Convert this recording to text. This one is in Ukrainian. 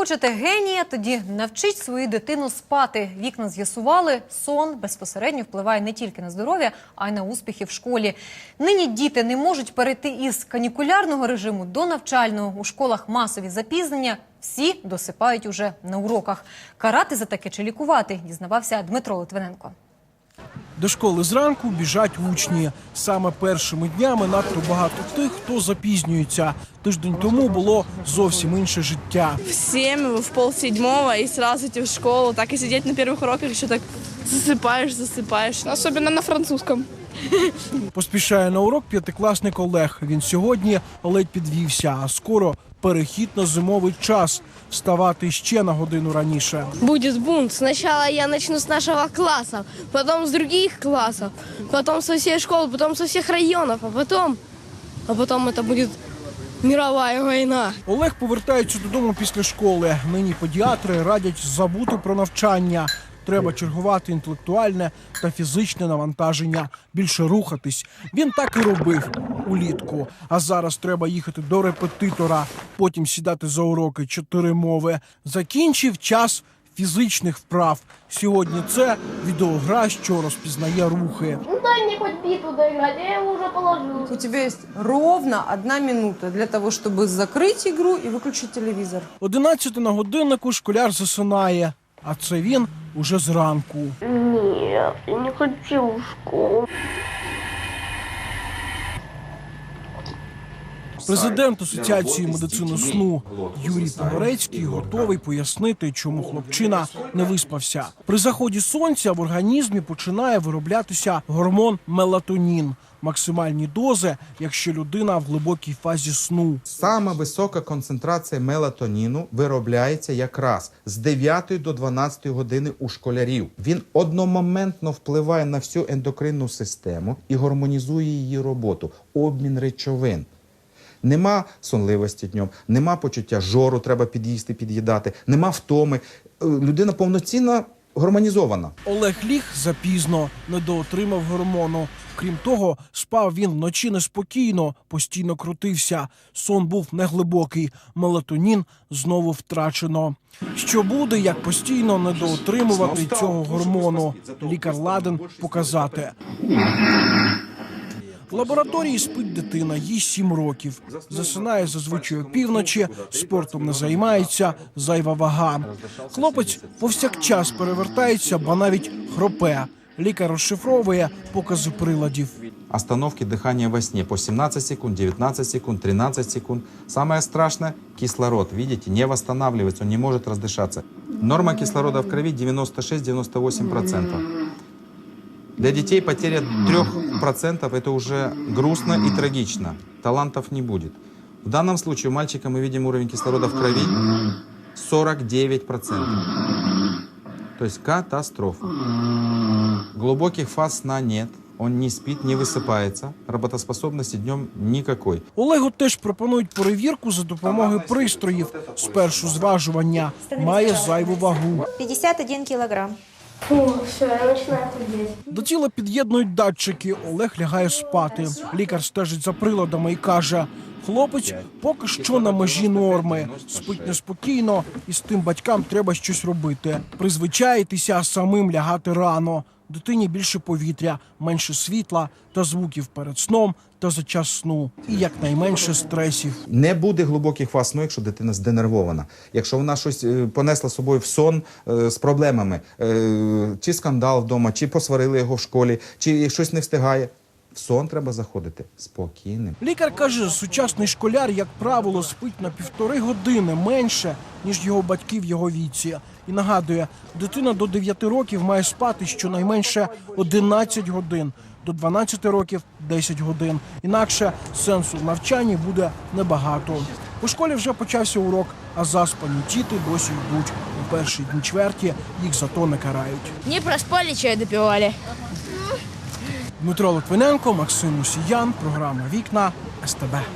Хочете генія, тоді навчіть свою дитину спати. Вікна з'ясували, сон безпосередньо впливає не тільки на здоров'я, а й на успіхи в школі. Нині діти не можуть перейти із канікулярного режиму до навчального. У школах масові запізнення. Всі досипають уже на уроках. Карати за таке чи лікувати, дізнавався Дмитро Литвиненко. До школи зранку біжать учні. Саме першими днями надто багато тих, хто запізнюється. Тиждень тому було зовсім інше життя. в 7, в пол седьмого и сразу идти в школу. Так и сидеть на первых уроках еще так засыпаешь, засыпаешь. Особенно на французском. Поспішає на урок п'ятикласник Олег. Він сьогодні ледь підвівся, а скоро перехід на зимовий час. Вставати ще на годину раніше. Будет бунт. Сначала я начну с нашего класса, потом с других классов, потом со всей школы, потом со всех районов, а потом, а потом это будет мировая война. Олег повертається додому після школи. Нині педіатри радять забути про навчання. Треба чергувати інтелектуальне та фізичне навантаження, більше рухатись. Він так і робив улітку. А зараз треба їхати до репетитора, потім сідати за уроки чотири мови. Закінчив час фізичних вправ. Сьогодні це відеогра, що розпізнає рухи. Ну дай мне хоть битву доиграть, я его уже положил. У тебя есть ровно одна минута для того, чтобы закрыть игру и выключить телевизор. 11 на годиннику школяр засинає, а це він уже зранку. Ні, я не хочу в школу. Президент Асоціації медицини сну Юрій Погорецький готовий пояснити, чому хлопчина не виспався. При заході сонця в організмі починає вироблятися гормон мелатонін. Максимальні дози, якщо людина в глибокій фазі сну. Сама висока концентрація мелатоніну виробляється якраз з 9 до 12 години у школярів. Він одномоментно впливає на всю ендокринну систему і гармонізує її роботу, обмін речовин. Нема сонливості днем, нема почуття жору, треба під'їсти, під'їдати, нема втоми. Е, Людина повноцінно гармонізована. Олег ліг запізно, недоотримав гормону. Крім того, спав він вночі неспокійно, постійно крутився. Сон був неглибокий, мелатонін знову втрачено. Що буде, як постійно недоотримувати цього гормону? Лікар ладен показати. В лабораторії спить дитина, їй 7 років. Засинає зазвичай опівночі, спортом не займається, зайва вага. Хлопець повсякчас перевертається, ба навіть хропе. Лікар розшифровує покази приладів. Остановки дыхания во сне по 17 секунд, 19 секунд, 13 секунд. Самое страшное – кислород. Видите, не восстанавливается, он не может раздышаться. Норма кислорода в крови 96-98%. Для детей потеря 3% – это уже грустно и трагично. Талантов не будет. В данном случае у мальчика мы видим уровень кислорода в крови 49%. То есть катастрофа. Глубоких фаз сна нет. Он не спит, не высыпается. Работоспособности днем никакой. Олегу теж пропонують перевірку за допомогою пристроїв. Спершу зважування має зайву вагу. 51 килограмм. Худеть. До тіла під'єднують датчики. Олег лягає спати. Лікар стежить за приладами і каже: хлопець поки що на межі норми. Спить неспокійно, і з тим батькам треба щось робити. Призвичаїтися самим лягати рано. Дитині більше повітря, менше світла та звуків перед сном та за час сну, і якнайменше стресів. Не буде глибоких фаз сну, якщо дитина зденервована. Якщо вона щось е, понесла з собою в сон е, з проблемами, е, чи скандал вдома, чи посварили його в школі, чи щось не встигає. В сон треба заходити спокійним. Лікар каже, сучасний школяр, як правило, спить на півтори години менше, ніж його батьки в його віці. І нагадує, дитина до 9 років має спати щонайменше 11 годин, до 12 років 10 годин. Інакше сенсу в навчанні буде небагато. У школі вже почався урок, а заспані діти досі йдуть. У перші дні чверті їх зато не карають. Не проспали, чай допивали. Дмитро Литвиненко, Максим Усіян, програма Вікна СТБ.